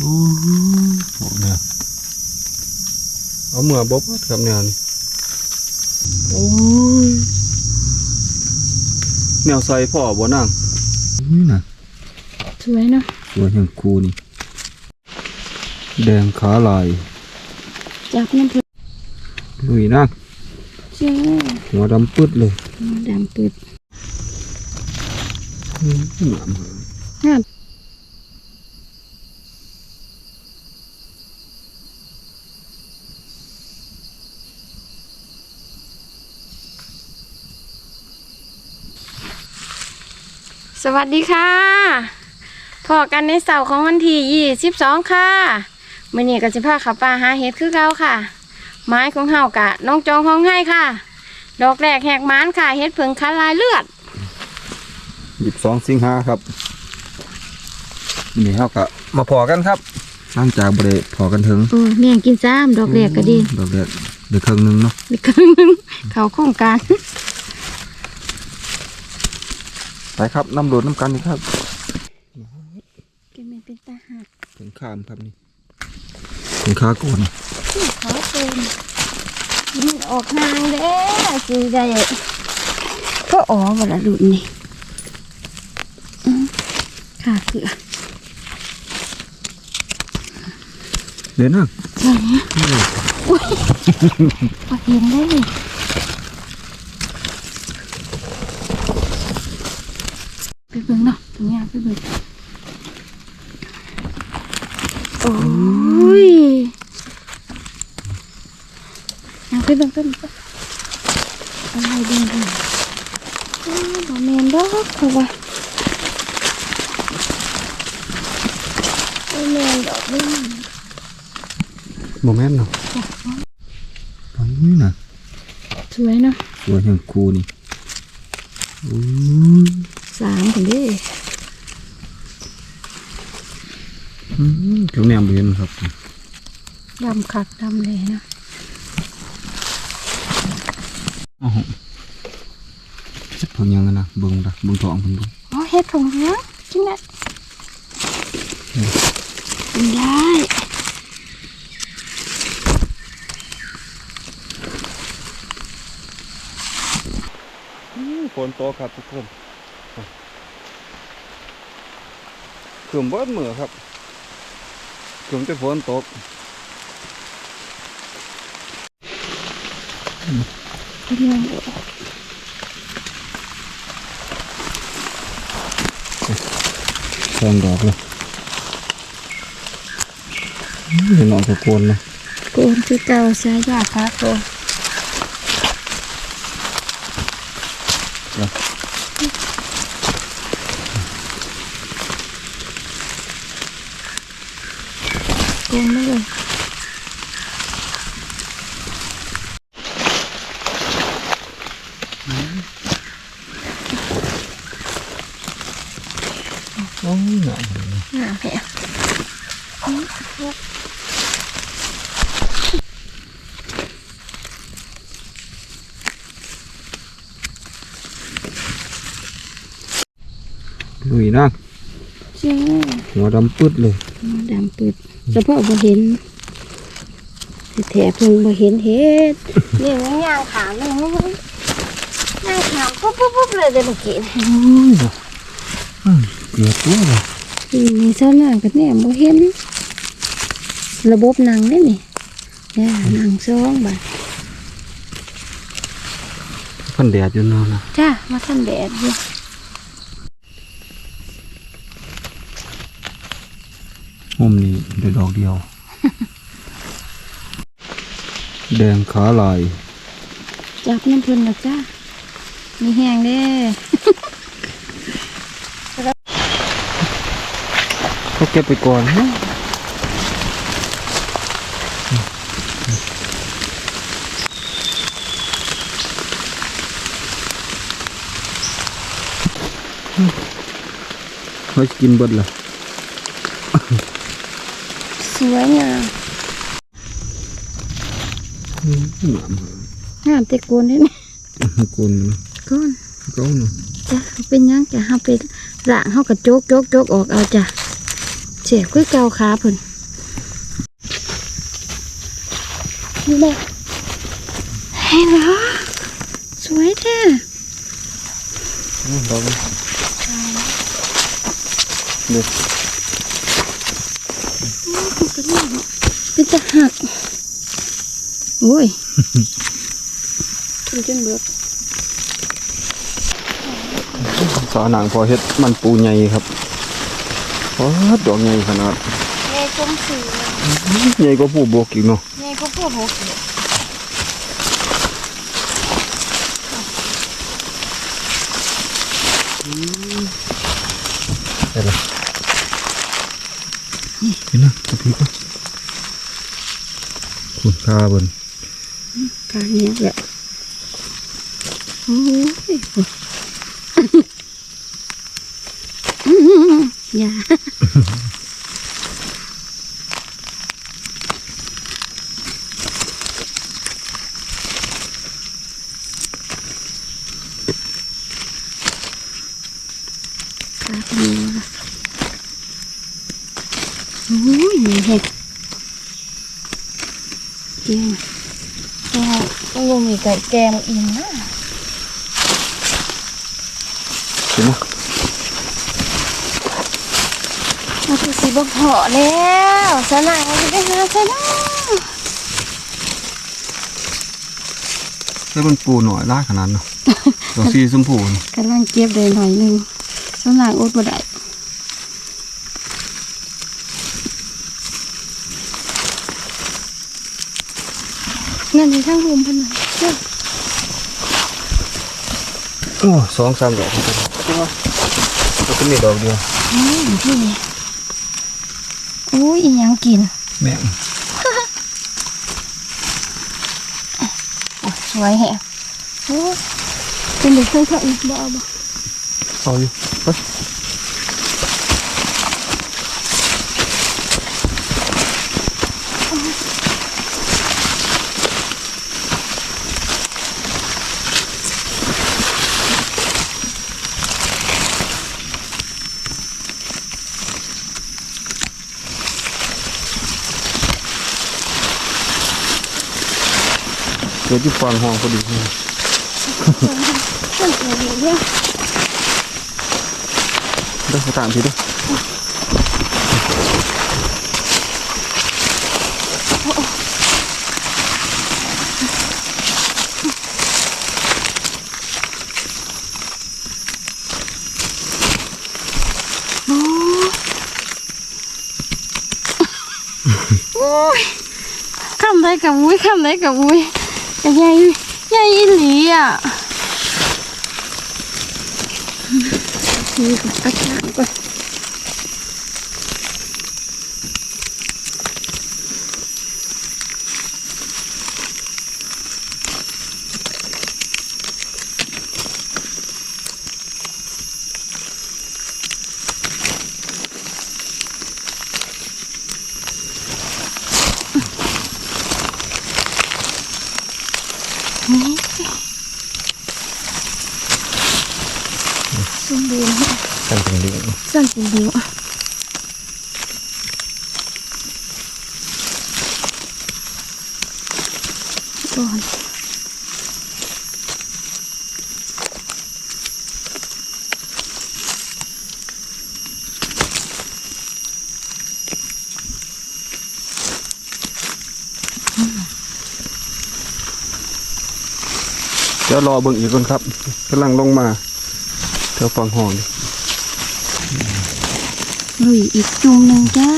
โอ้โหเนี่ยเอาเมื่อบบครับเนี่ยนี่โอ้ยแนวใส่พ่อบ่นั่งนี่นะสวยเนาะสวยอย่างคูนี่ แดงขาลาย จับน้ำเพิ่นลุยนั่งเจ้าหัวดำปึ๊ดเลยดำปืดอืมงาม สวัสดีค่ะพอกันในเสาร์ของวันที่ยี่สิบสองค่ะมื่อนี้ก็จะพาขับปลาหาเห็ดคือเก่าค่ะ ไม้ของเฮากะน้องจองห้องให้ค่ะ ดอกแรกแหกหมานค่ะเห็ดเผิงคันลายเลือดหยิบสองสิงหาครับนี่เขาก็มาพอกันครับหลังจากบริพอกันถึงโอ้แม่งกินซ้ำดอกแรกก็ดี ดอกแรกเดี๋ยวครึ่งหนึงเนาะอีกครึ่งหนึงเขาโครงการ ไปครับน้ำโดดน้ำกันนี่ครับกินไม่เป็นตาหักถึงข้ามครับนี่ถึงข้าก่อนเขาเป็นมันออกห่างเด้สิได้ก็อ๋อบ่ละดุนนี่อืมค่ะเสือเดี๋ยวนะใช่ไหมอุ้ยพอเห็นได้ เลยไปเบิ่งเนาะตรงนี้ไปเบิ่งโอ้ยยังไปเบิ่งต้นก่อนอะไรดีดีอ้าวบ่แม่นดอกเพราะว่าบ่แม่นดอกนี่โมเมนต์เนาะตอนนี้นะสวยเนาะสวยอย่างคูนี่อู้ย สามคนเด้ อืมถึงแนมเบียนครับ ดำ คักดำเลยเนาะอ้าวเฮ็ดผงยังกันนะเบิ่งละเบิ่งทองเพิ่นเบิ่งอ๋อเฮ็ดผงเนื้อกินได้กินได้ฝนตกครับทุกคนคืมเบิดมือครับคืมแต่ฝนตก กินยังบ่ สองดอกเลยเห็นน้อนตะโกนเลยโกนคือเก่าใช้ยาค่ะโกนโกนไม่เลย โอ้ยหนาว หนาแผล ลุยนั่ง เจ้า หัว ดำปึ๊ดเลยดำปืดเฉพาะบ่เห็นแถบเพิ่งบ่เห็นเห็ดนี่มันย่างขามเลยย่างขามปุ๊บปุ๊บปุ๊บเลยเดี๋ยวเมื่อกี้โอ้ยอืมเกลียดตัวเลยนี่นี่เจ้าหน้ากันแน่บ่เห็น ระบบหนังนี่นี่เนี่ยหนังซองบาดพันแดดอยู่เนอนนะจ้ามาทันแดดอยู่ ห่มนี่เดี๋ยวดอกเดียว แดงขาลาย จับน้ำเพิ่นนะจ้ามีแห้งเด้เขาเก็บไปก่อนนะเขาจะกินเบิดเหรอ mới nha. Ngàn tê cuốn đấy nè con, con cuốn nè chà bên nhang chà học bên rạng, học cả chốt chốt chốt ọt ao chà. Trẻ quý cao khá phần. Như đây. Hay đó suối thế à. được. นหยังจ้ะเฮาไปล้างเฮากระโจกโจกโจกออกเอาจ้ะเจ็บคือเกาขาเพิ่นเห็นบ่เห็นเหรอสวยแท้อืมดอกนี้เด็ดเป็นจะหัก โอ้ยกินจนเบิดสาหนังพอเฮ็ดมันปูใหญ่ครับโอ้ดอกใหญ่ขนาดในกลมสีใหญ่กว่าผู้บวกอีกเนาะในพวกพวกหก เห็นละ เห็นะกระพริบนะคุณค่าบนการเนี้ยแหละโอ้ยอย่า ครับนี่ละโอ้ยนี่เห็ดแกงแกงต้องรวมอี กกับแกงอิ่มนะเห็นนะมาถึงสีบกเหาะแล้วสนางจะไปหาใช่ไหมแล้วมันปูหน่อยล่าขนาดเนาะดอกสีชมพูนี่กำลังเก็บเลยหน่อยหนึงสนางอดบ่ได้นั่นในทางรุมพนนันเจ้า โอ้สองสามดอกครับแล้วก็มีดอกเดียวอืมพี่อุ้ยอีหยังกิน แม่งโอ้ยสวยแฮะโอ้ยเป็นเด็กเคยเถอะอีกบ่เอาบ่เอาอยู่ เดี๋ยวที่ฟังห้องพอดีนี่มันสวยอยู่เนี่ยได้สตามพี่ด้วยโอ้ยคำได้กับมุ้ยคำได้กับมุ้ย แต่ใหญ่ใหญ่อีหลีอะนี่ก่อนอาจารย์ก่อนสมบูรณ์ กันเป็นเรื่อง สั่นเป็นดิวก่อน เดี๋ยวรอเบิ่งอีกก่อนครับกำลังลงมาเดี๋ยวฟังห้องอุ้ยอีกจุ่มหนึ่งจ้า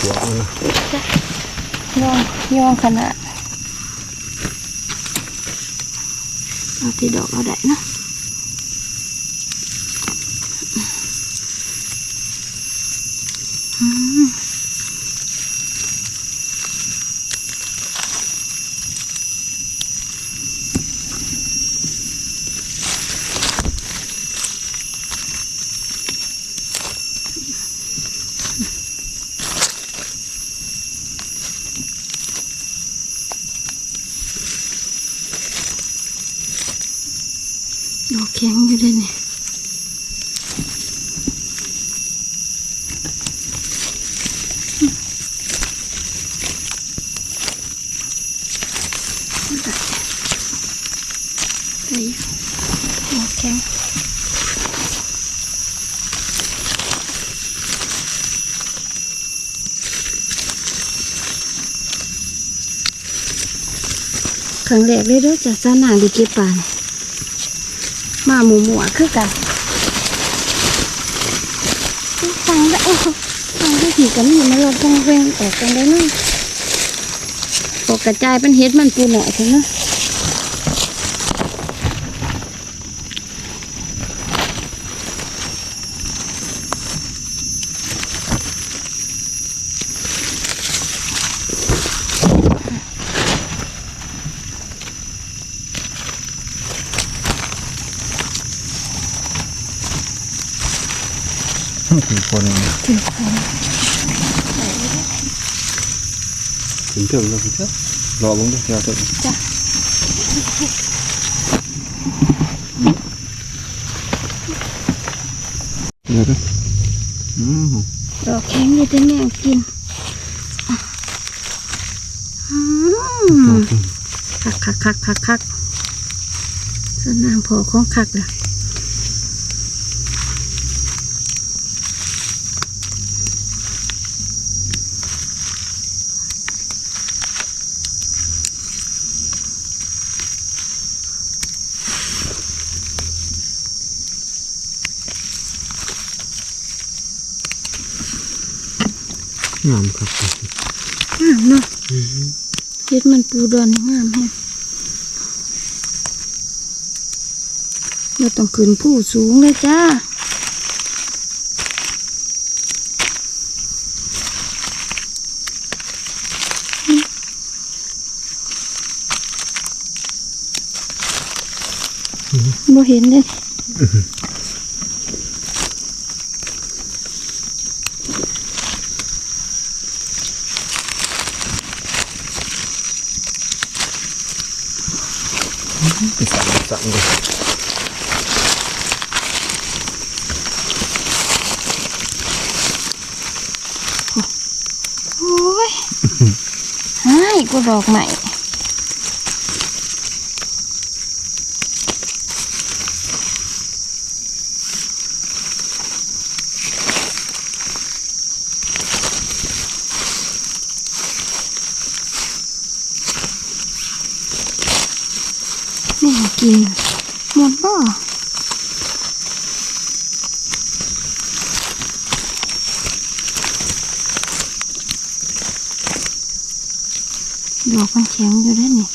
หัวมันนะ ย่องย่อง ขนาดเอาที่ดอกเอาได้นะอืม ดอกแข็งอยู่เลยเนี่ยได้อยู่ดอกแข็งค รั้งแรกเลยเด้อจ้ะจ้านางดีเก็บปานมาหมูหมูอะคือกันฟังได้โอ้ฟังได้ถี่กันนี่มันเราต้องเร่งออกกันได้เนาะปกกระจายเป็นเฮ็ดมันปูหน่อยใช่ไหมะ ถึงคน ถึงคน ถึงถึงแล้วถึงเถอะรอลงด้วยเดี๋ยวเถอะจ้ะเดี๋ยวเถอะอืมดอกแข็งอยู่แต่แม่งกินอะอืมคักคักคักคักคักสนางพอของคักเลย งามครับงามเนาะเฮ็ดมันปูดอนงามแฮะเราต้องขึ้นผู้สูงเลยจ้าบ่เห็นเลย ไปสั่งสั่งเลย โอ้ย หายกูด อกใหม่แม่กินหมดบ่ดอก มันแข็งอยู่แล้วนี่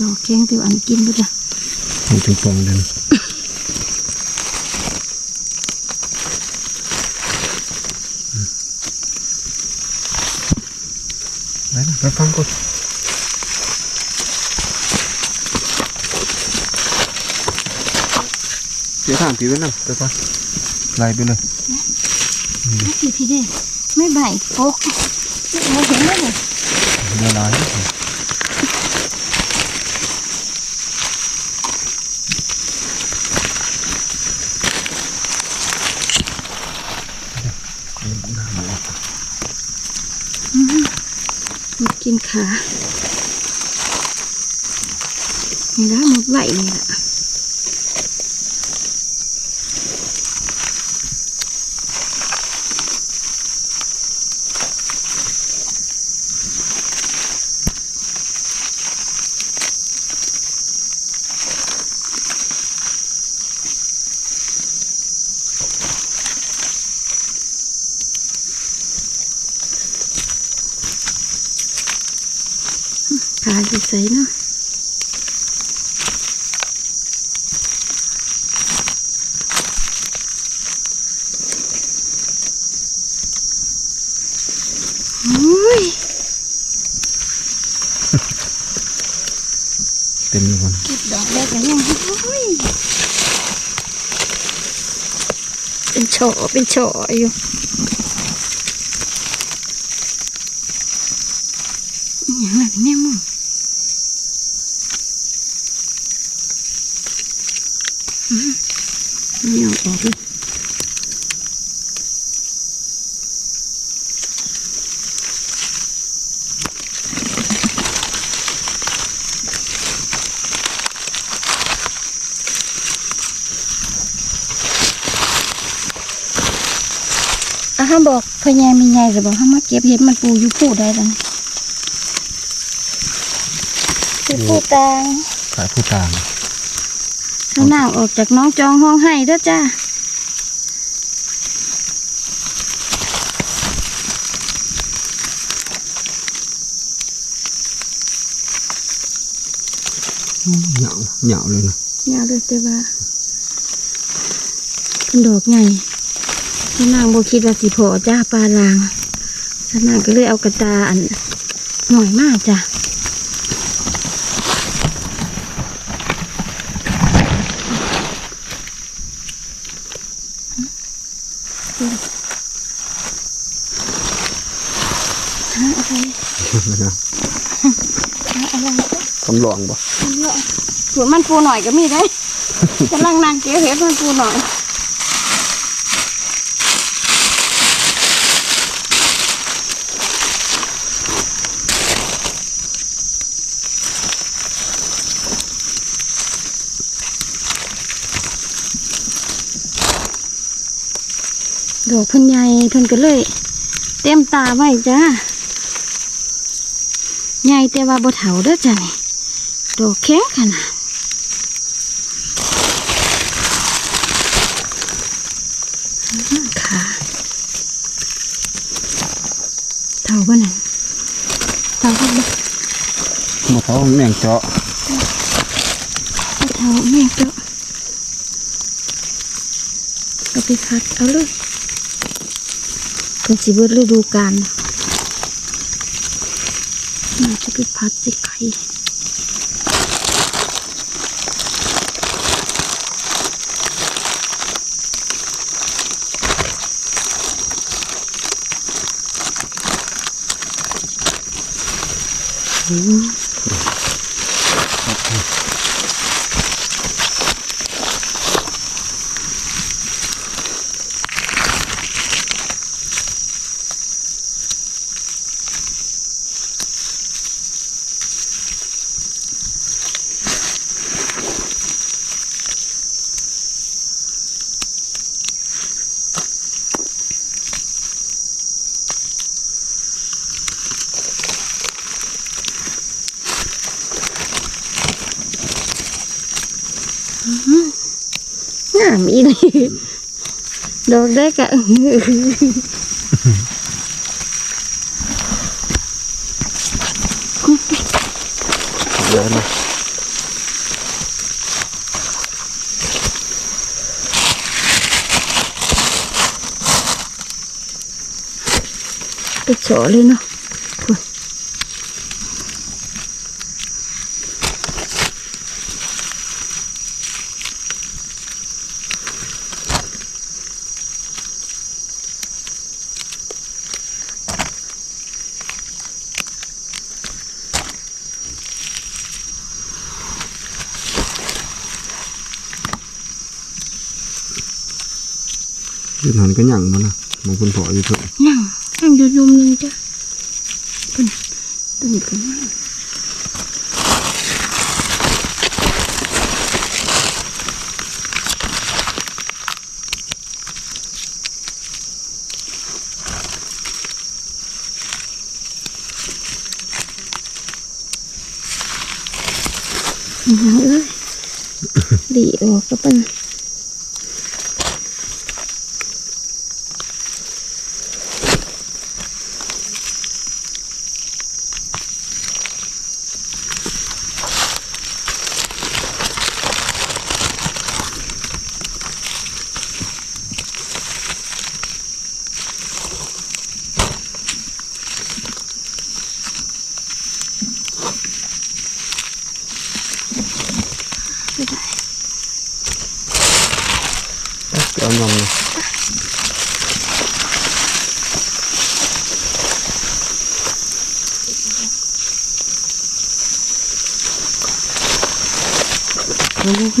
ดอกแข็งติวอันกินไปจ้ะมันถึงฟองเดินไปนะไปฟังก่อน เดี๋ยวถามพี่ไว้นั่งไปก่อนไล่ไปเลยไม่พี่พี่เด้ไม่ใบโป๊กเราเห็นไหมเนี่ยเดี๋ยวไล่มันกินขานี่ละหมดไหวนี่ละขาจะ Thả gì sấy nữa Ui. Tìm luôn. Kịp đó đây cái này. Ui. Bên chỗ, bên chỗ yêu. ห้ามบอกพ่อใหญ่มีใหญ่หรือบอกห้ามมาเก็บเห็ดมันปูอยู่ปูได้แล้วนี่อยู่ปูตางขายผู้ต่างข้างหน้าออกจากน้องจองห้องให้เด้อจ้าเหงาเหงาเลยนะยาวเลยแต่ว่าเป็นดอกใหญ่ ข้างหน้าโบคิดว่าสิพอจ้าปลาลางข้างหน้าก็เลยเอากระตาอันหน่อยมากจ้ะหาอะไรนะหาอะไรจ้ะกำลองบ่มันเยอะส่วนมันปูหน่อยก็มีได้กำลังนางเก๋เห็ดมันปูหน่อย อกเพันใหญ่เพิ่นก็เลย เต็มตาไว้จ้าใหญ่แต่ว่าบ่เถาเด้อจ้ะนี่ดอกแข็งขนาดอื้อขาเท่าบ้านั่นเท่าบ้านหมดเขาแมงเจาะเท่าแม่เจ้าเอาไปคัดเอาเลย เป็นสีเบิร์ดฤดูกาลน่าจะเป็นพลาสติกไข่อืมามอีหลีดอกได้กะเดี๋ยวนะไปเฉาะเลยเนาะ อยู่หันก็หยั่งมันนะมองคุณพ่ออยู่เถอะยังยังอยู่ยุมหนึงจ้ะพุ่นตื่นกันมาอื้อหือเอ้ยดีออกก็เป็น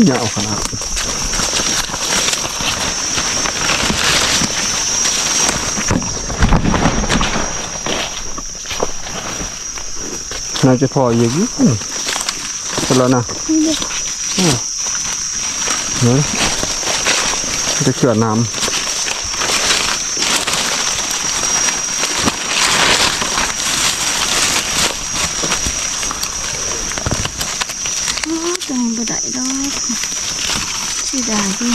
ย่าเอาขนาดน่าจะพออยู่ยี่เสร็จแล้วนะอ้าวเฮ้ยจะเขื่อนน้ โอ้จังบ่ได้ดอกสิได้ดิ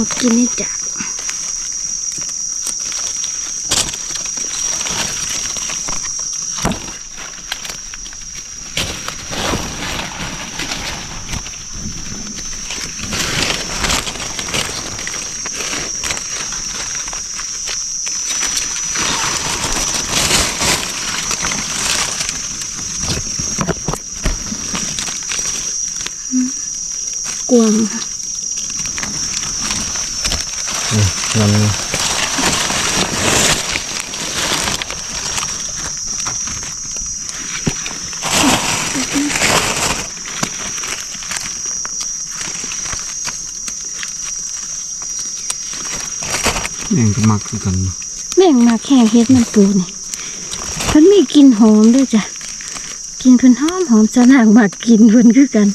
หมดกินนี่จ้ะ กวางค่ะำมันแม่งก็มักคือกันแม่งมาแข่งเฮ็ดมันปูนี่เพิ่นมีกลินหอมด้วยจ้ะกลินเพิ่นหอมหอมสนางมากกินเพิ่นคือกัน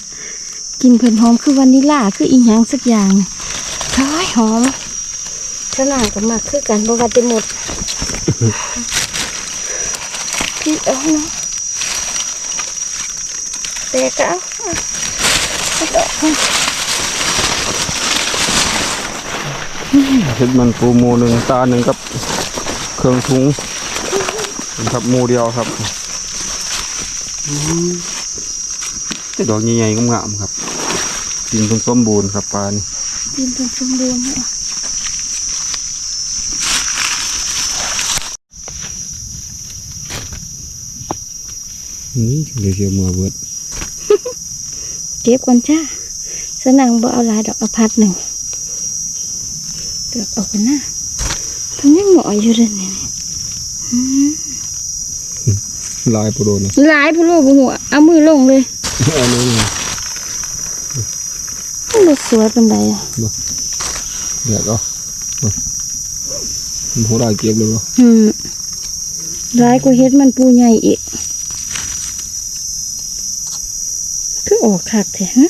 กลินเพิ่นหอมคือวานิลลาคืออีหยังสักอย่างนี่เฮ้ยหอม สนางก็มาคือกันบว่าจะหมด พี่เอาเนาะแต่ก็เอาเอาเอาดอกให้เห็ดมันปูหมูหนึ่งตาหนึ่งกับเครื่องทุงครับหมูเดียวครับอืมแต่ดอกใหญ่ๆงามๆครับกินเพิ่งสมบูรณ์ครับปลานี่กินจนสมบูรณ์ นาะนี่เดี๋ยวเชียวมาเบิดเก็บก่อนจ้าสนางบ่เอาหลายดอกเอาพัดหนึ่งเลือกเออกกันนะเพิ่นยังหมออยู่เด้อนี่อืมลายโปรโดนะหลายพุ่นโลบ่หัวเอามือลงเลยเอาเลยมันบ่สวยปานใดอะเดี๋ยวก็มันโหดายเก็บเลยวะอืมหลายกว่าเฮ็ดมันปูใหญ่อีก คือออกคักแท้ฮะ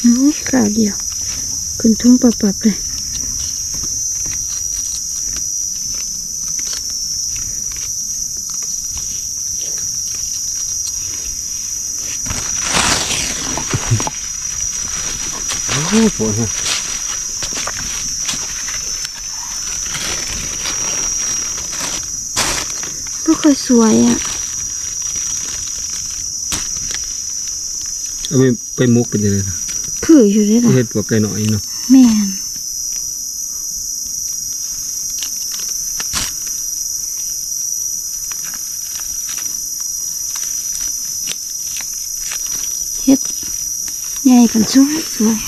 โอ้ยข่าวเดียว ขึ้นทุ่งปับๆเลยโอ้โหฮะ ไม่ ค่อยสวยอะเอาไปไปมุกเป็นยังไงนะคืออยู่ได้หรอเห็ดตัวไก่หน่อยเนาะแม่นเฮ็ดใหญ่กันสวยสวย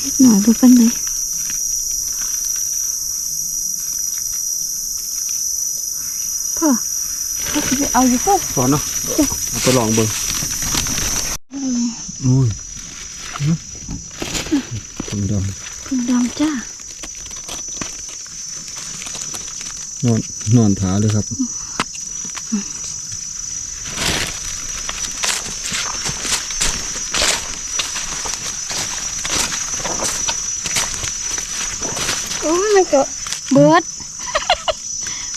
เฮ็ดหน่อยบ่ปานใดพ่อพ่อสิไป เอาอยู่พ่อก่อนเนาะเอาไปลองเบิ่งโอ้ยทำดคุณดำจ้าำนอนนอนถาเลยครับโอ้ยมันก็เบิด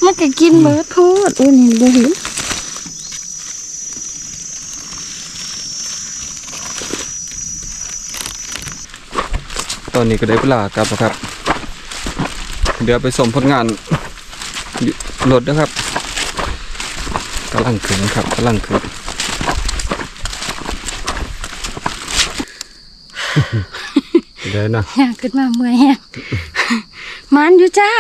มันก็กินเบิดโพูดอุ้ยนี่บ่เห็น อนนี้ก็ได้เวลากลับแล้วครับ เดี๋ยวไปส่งผลงานอยู่รถนะครับกำลังขึ้นครับกำลังขึ้นเดี๋ยวนะอยากขึ้นมาเมื่อยแฮงมันอยู่จ้า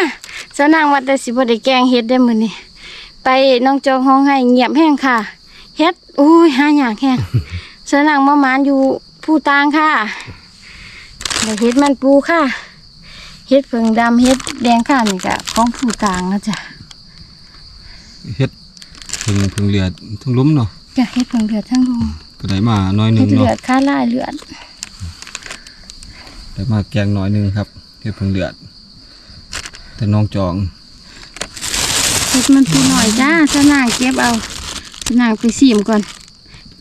สนางว่าแต่สิบ่ได้แกงเฮ็ดได้มื้อนี้ไปน้องจองห้องให้เงียบแห้งค่ะเฮ็ดอุ้ยหายากแฮงสนางมามานอยู่ผู้ตางค่ะ ได้เฮ็ดมันปูค่ะเฮ็ดเพิงดำเฮ็ดแดงข้านี่ก็ของผู้กลางนะจ๊ะเฮ็ดเพิ่งเพิ่งเลือดทั้งหลุ้มเนาะจ้ะเฮ็ดเพิงเลือดทั้งลุงก็ได้มาหน้อยหนึเฮ็งดเลืเนาะอดค่าลายเลือดได้มาแกงหน้อยหนึงครับเฮ็ดเพิ่งเลือด แต่น้องจองเฮ็ดมันปูหน่อยจ้าเจ้านางเก็บเอาเจ้านางไปซีมก่อน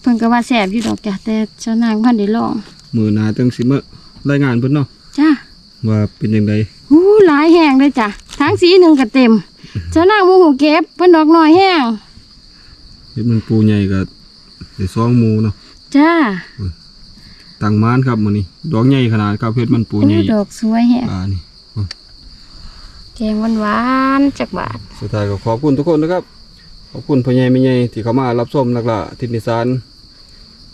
เพิ่นก็ว่าแซ่บอยู่ดอกจ้ะแต่เจ้านางพันได้ลองมือหนาจังสิมา รายงานเพิ่นเนาะจ้าว่าเป็นจังไดหูหลายแห้งเลยจ้ะทั้งสีหนึ่งก็เต็มเจ้านางโมโหเก็บเพิ่นดอกน้อยแห้งเฮ็ดมันปูใหญ่ก็ได้ซองหมูเนาะจ้าตังมานครับมื้อนี้ดอกใหญ่ขนาดครับเฮ็ดมันปูโอ้ใหญ่ดอกสวยแห้งอ่านี่แกงหวานๆจักบาทสุดท้ายก็ขอบคุณทุกคนนะครับ ขอบคุณพ่อใหญ่แม่ใหญ่ที่เข้ามารับชมนักล่าทิศนิสาน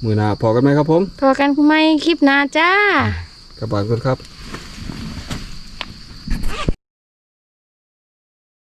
มื้อหน้าพอกันไหมครับผมพอกันคุณไม่คลิปหน้าจ้า กลับบ้านก่อนครับ